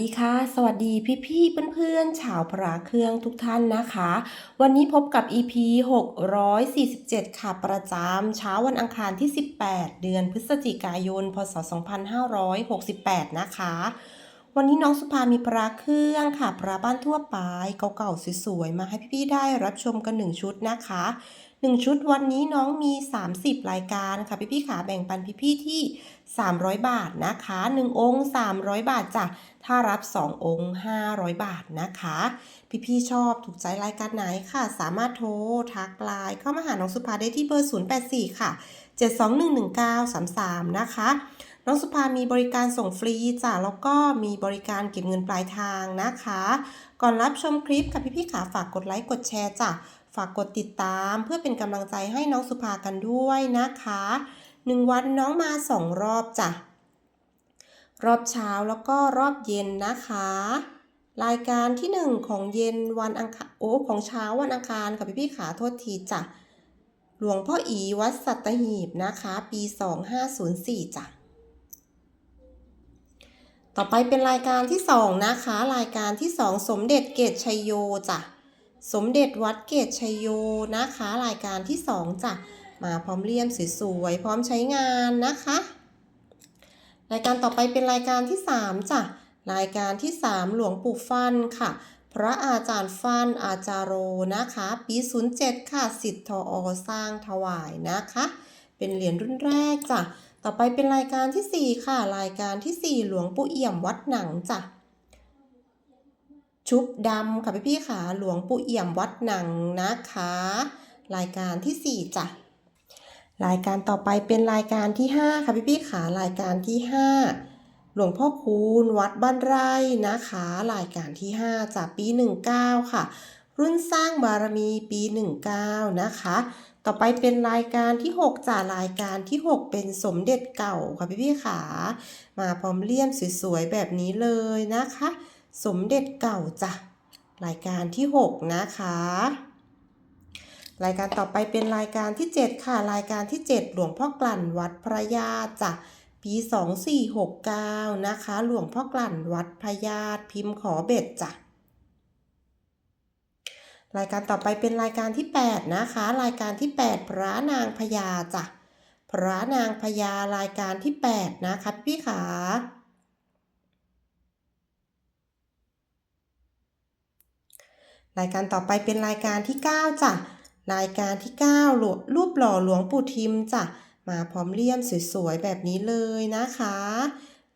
ดีค่ะ สวัสดีพี่ๆเพื่อนๆชาวพระเครื่องทุกท่านนะคะ วันนี้พบกับ EP 647 ค่ะประจำเช้าวันอังคารที่ 18 เดือนพฤศจิกายน พศ 2568 นะคะ วันนี้น้องสุภามีพระเครื่องค่ะพระบ้านทั่วไปเก่าๆสวยๆมาให้พี่ๆได้รับชมกัน1ชุดนะคะ 1 ชุดวันนี้น้องมี 30 รายการค่ะพี่ๆขาแบ่งปันพี่ๆที่ 300 บาทนะคะ 1 องค์ 300 บาทจ้ะถ้ารับ 2 องค์ 500 บาทนะคะ พี่ๆชอบถูกใจรายการไหนค่ะ สามารถโทรทักไลน์เข้ามาหาน้องสุภาได้ที่เบอร์ 084 ค่ะ 7211933 นะคะน้องสุภามีบริการส่งฟรีจ้ะแล้วก็มีบริการเก็บเงินปลายทางนะคะ ก่อนรับชมคลิปค่ะพี่ๆขาฝากกดไลค์กดแชร์จ้ะ ฝากกดติดตามเพื่อเป็นกำลังใจให้น้องสุภากันด้วยนะคะหนึ่งวันน้องมาสองรอบจ้ะ รอบเช้าแล้วก็รอบเย็นนะคะ รายการที่หนึ่งของเย็นวันอังคารโอ้ของเช้าวันอังคารค่ะพี่พี่ขาโทษทีจ้ะ หลวงพ่ออีวัดสัตหีบนะคะ ปี 2504จ้ะต่อไปเป็นรายการที่สองนะคะ รายการที่สองสมเด็จเกตชัยโยจ้ะ สมเด็จวัดเกตชัยโยนะคะ รายการที่สองจ้ะมาพร้อมเลี่ยมสวยๆพร้อมใช้งานนะคะ รายการต่อไปเป็นรายการที่ 3จ้ะรายการที่ 3 หลวงปู่ฟันค่ะ พระอาจารย์ฟันอาจารโรนะคะ ปี 07 ค่ะสิทธทออสร้างถวายนะคะ เป็นเหรียญรุ่นแรกจ้ะต่อไปเป็นรายการที่ 4 ค่ะ รายการที่ 4 หลวงปู่เอี่ยมวัดหนังจ้ะ ชุบดำค่ะพี่ๆค่ะหลวงปู่เอี่ยมวัดหนังนะคะ รายการที่ 4จ้ะรายการต่อไปเป็นรายการที่ 5 ค่ะพี่พี่ขารายการที่ 5 หลวงพ่อคูณวัดบ้านไร่นะคะ รายการที่ 5จากปี 19 ค่ะ รุ่นสร้างบารมีปี 19 นะคะ ต่อไปเป็นรายการที่ 6จากรายการที่ 6 เป็นสมเด็จเก่าค่ะพี่พี่ขามาพร้อมเลี่ยมสวยๆแบบนี้เลยนะคะ สมเด็จเก่าจ้ะรายการที่ 6 นะคะ รายการต่อไปเป็นรายการที่ 7 ค่ะ รายการที่ 7 หลวงพ่อกลั่นวัดพระญาติจ้ะปี 2469 นะคะ หลวงพ่อกลั่นวัดพระญาติพิมพ์ขอเบ็ดจ้ะรายการต่อไปเป็นรายการที่ 8 นะคะ รายการที่ 8 พระนางพญาจ้ะพระนางพญารายการที่ 8 นะคะพี่ขา รายการต่อไปเป็นรายการที่ 9จ้ะรายการที่ 9 หลวรูปหล่อหลวงปู่ทิมจ้ะมาพร้อมเลี่ยมสวยๆแบบนี้เลยนะคะ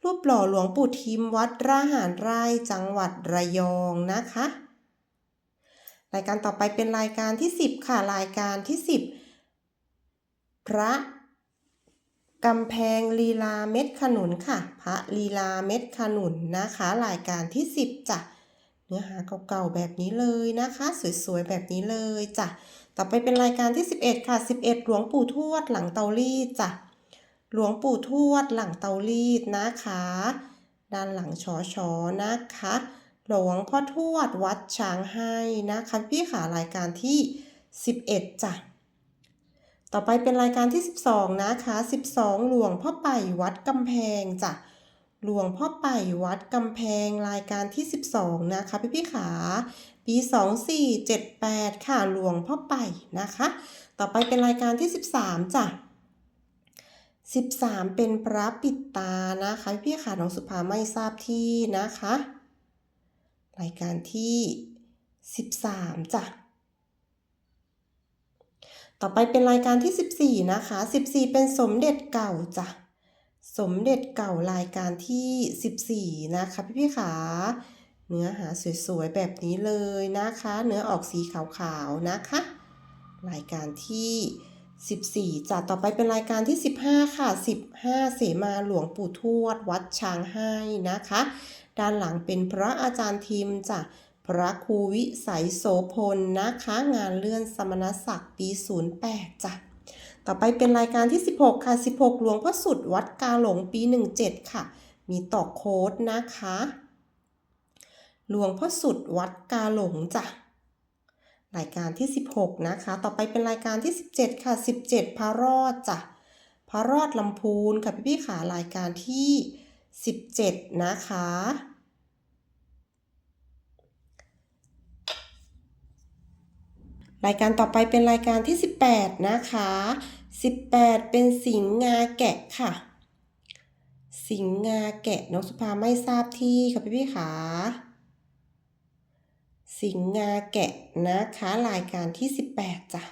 รูปหล่อหลวงปู่ทิมวัดราหารไร่จังหวัดระยองนะคะ รายการต่อไปเป็นรายการที่ 10 ค่ะรายการที่ 10 พระกำแพงลีลาเม็ดขนุนค่ะ พระลีลาเม็ดขนุนนะคะ รายการที่ 10จ้ะ เนื้อหาเก่าๆแบบนี้เลยนะคะ สวยๆแบบนี้เลยจ้ะต่อไปเป็นรายการที่ 11 ค่ะ 11 หลวงปู่ทวดหลังเตารีดจ้ะหลวงปู่ทวดหลังเตารีดนะคะ ด้านหลังชอชอนะคะ หลวงพ่อทวดวัดช้างให้นะคะพี่ขารายการที่ 11จ้ะต่อไปเป็นรายการที่ 12 นะคะ 12 หลวงพ่อไป่วัดกำแพงจ้ะ หลวงพ่อไป่วัดกำแพงรายการที่ 12 นะคะพี่พี่ขา ปี 2478 ค่ะหลวงพ่อไป่นะคะ ต่อไปเป็นรายการที่ 13 จ้ะ 13 เป็นพระปิดตานะคะพี่พี่ขาน้องสุภาไม่ทราบที่นะคะ รายการที่ 13 จ้ะต่อไปเป็นรายการที่ 14 นะคะ 14 เป็นสมเด็จเก่าจ้ะ สมเด็จเก่ารายการที่ 14 นะคะพี่พี่ขาเนื้อหาสวยๆแบบนี้เลยนะคะ เนื้อออกสีขาวๆนะคะ รายการที่ 14จะต่อไปเป็นรายการที่ 15 ค่ะ 15 เสมาหลวงปู่ทวด วัดช้างให้นะคะ ด้านหลังเป็นพระอาจารย์ทิมจ้ะพระครูวิสัยโสพลนะคะ งานเลื่อนสมณศักดิ์ปี 08จ้ะ ต่อไปเป็นรายการที่ 16 ค่ะ 16 หลวงพ่อสุดวัดกาหลงปี 17 ค่ะ มีต่อโค้ดนะคะ หลวงพ่อสุดวัดกาหลงจ้ะ รายการที่ 16 นะคะ ต่อไปเป็นรายการที่ 17 ค่ะ 17 พระรอดจ้ะ พระรอดลำพูนค่ะพี่พี่ขารายการที่ 17 นะคะ รายการต่อไปเป็นรายการที่ 18 นะคะ 18 เป็นสิงงาแกะค่ะ สิงงาแกะน้องสุภาไม่ทราบที่ค่ะพี่พี่ขาสิงงาแกะนะคะรายการที่ 18จ้ะ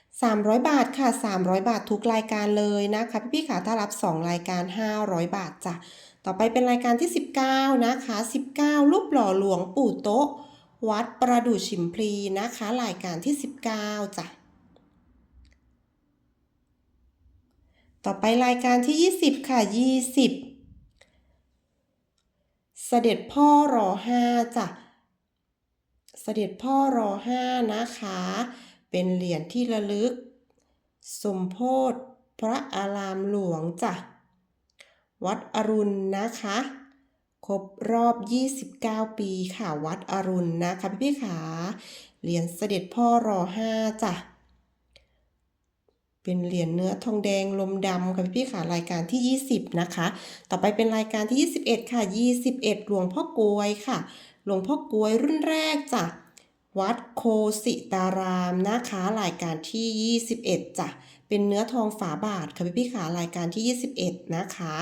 300 บาทค่ะ 300 บาททุกรายการเลยนะคะพี่พี่ขาถ้ารับ 2 รายการ 500 บาทจ้ะต่อไปเป็นรายการที่ 19 นะคะ 19 รูปหล่อหลวงปู่โต๊ะ วัดประดู่ชิมพลีนะคะ รายการที่ 19จ้ะต่อไปรายการที่ 20 ค่ะ 20 เสด็จพ่อรอห้าจ้ะ เสด็จพ่อรอห้านะคะ เป็นเหรียญที่ระลึก สมโพธิพระอารามหลวงจ้ะ วัดอรุณนะคะ ครบรอบ 29 ปีค่ะ วัดอรุณนะคะพี่พี่ขาเหรียญเสด็จพ่อรอห้าจ้ะ เป็นเหรียญเนื้อทองแดงลมดำค่ะพี่พี่ๆค่ะรายการที่ 20 นะคะ ต่อไปเป็นรายการที่ 21 ค่ะ 21 หลวงพ่อกลวยค่ะ หลวงพ่อกลวยรุ่นแรกจ้ะ วัดโคสิตารามนะคะ รายการที่ 21จ้ะ เป็นเนื้อทองฝาบาทค่ะพี่พี่ๆค่ะรายการที่ 21 นะคะ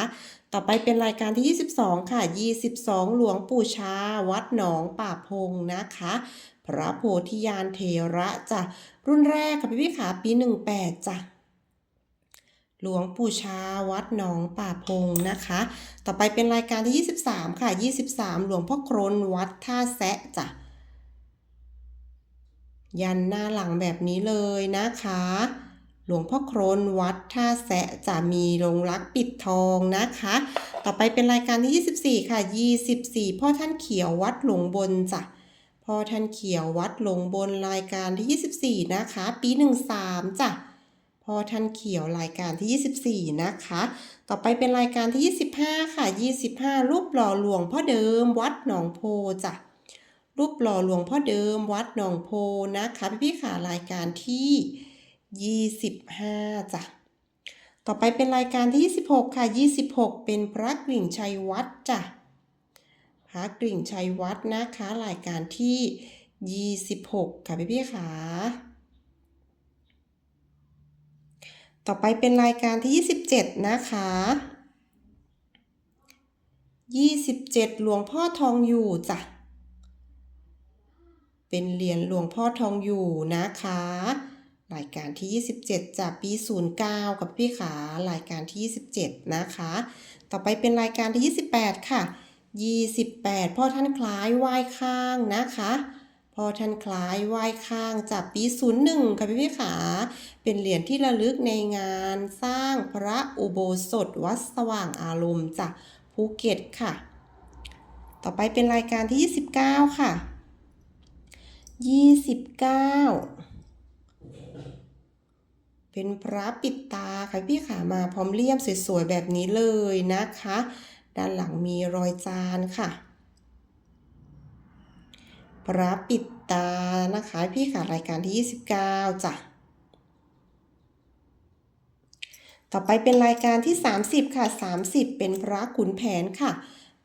ต่อไปเป็นรายการที่ 22 ค่ะ 22 หลวงปู่ชา วัดหนองป่าพงนะคะ พระโพธิญาณเทระจ้ะรุ่นแรกค่ะพี่พี่ๆค่ะปี 18จ้ะหลวงปู่ชาวัดหนองป่าพงนะคะ ต่อไปเป็นรายการที่ 23 ค่ะ 23 หลวงพ่อครนวัดท่าแซะจ้ะ ยันหน้าหลังแบบนี้เลยนะคะ หลวงพ่อโครนวัดท่าแซะจะมีลงรักปิดทองนะคะ ต่อไปเป็นรายการที่ 24 ค่ะ 24 พ่อท่านเขียววัดหลวงบนจ้ะพ่อท่านเขียววัดหลวงบนรายการที่ 24 นะคะ ปี 13จ้ะพ่อท่านเขียวรายการที่ 24 นะคะ ต่อไปเป็นรายการที่ 25 ค่ะ 25 รูปหล่อหลวงพ่อเดิมวัดหนองโพจ้ะรูปหล่อหลวงพ่อเดิมวัดหนองโพนะคะพี่พี่ๆค่ะรายการที่ 25จ้ะต่อไปเป็นรายการที่ 26 ค่ะ 26 เป็นพระกริ่งชัยวัดจ้ะพระกริ่งชัยวัดนะคะ รายการที่ 26 ค่ะพี่พี่ๆค่ะต่อไปเป็นรายการที่ 27 นะคะ 27 หลวงพ่อทองอยู่จ้ะ เป็นเหรียญหลวงพ่อทองอยู่นะคะ รายการที่ 27 จากปี 09 กับพี่ขารายการที่ 27 นะคะ ต่อไปเป็นรายการที่ 28 ค่ะ 28 พ่อท่านคล้ายไหว้ข้างนะคะ พ่อท่านคล้ายไหว้ข้างจากปี 01 ค่ะพี่พี่ขา เป็นเหรียญที่ระลึกในงานสร้างพระอุโบสถวัดสว่างอารมณ์จากภูเก็ตค่ะ ต่อไปเป็นรายการที่ 29 ค่ะ 29 เป็นพระปิดตาค่ะพี่ขามาพร้อมเลี่ยมสวยๆแบบนี้เลยนะคะ ด้านหลังมีรอยจานค่ะ พระปิดตานะคะพี่ขารายการที่ 29จ้ะต่อไปเป็นรายการที่ 30 ค่ะ 30 เป็นพระขุนแผนค่ะ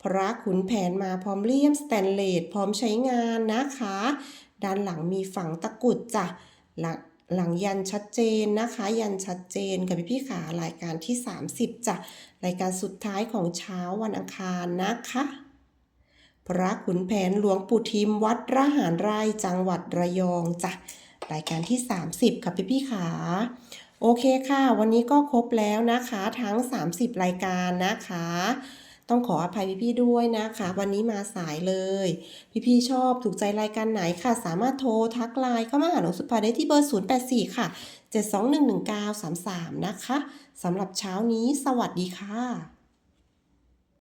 พระขุนแผนมาพร้อมเลี่ยมสแตนเลสพร้อมใช้งานนะคะ ด้านหลังมีฝังตะกุดจ้ะหลัง หลังยันชัดเจนนะคะ ยันชัดเจนกับพี่พี่ขารายการที่ 30จ้ะรายการสุดท้ายของเช้าวันอังคารนะคะ พระขุนแผนหลวงปู่ทิมวัดระหารไร่จังหวัดระยองจ้ะรายการที่ 30ค่ะพี่พี่ขาโอเคค่ะ วันนี้ก็ครบแล้วนะคะ ทั้ง 30 รายการนะคะ ต้องขออภัยพี่ๆด้วยนะคะ วันนี้มาสายเลย พี่ๆชอบถูกใจรายการไหนค่ะ สามารถโทรทักไลน์เข้ามาหาหนูสุภาได้ที่เบอร์ 084 ค่ะ 7211933 นะคะสำหรับเช้านี้สวัสดีค่ะ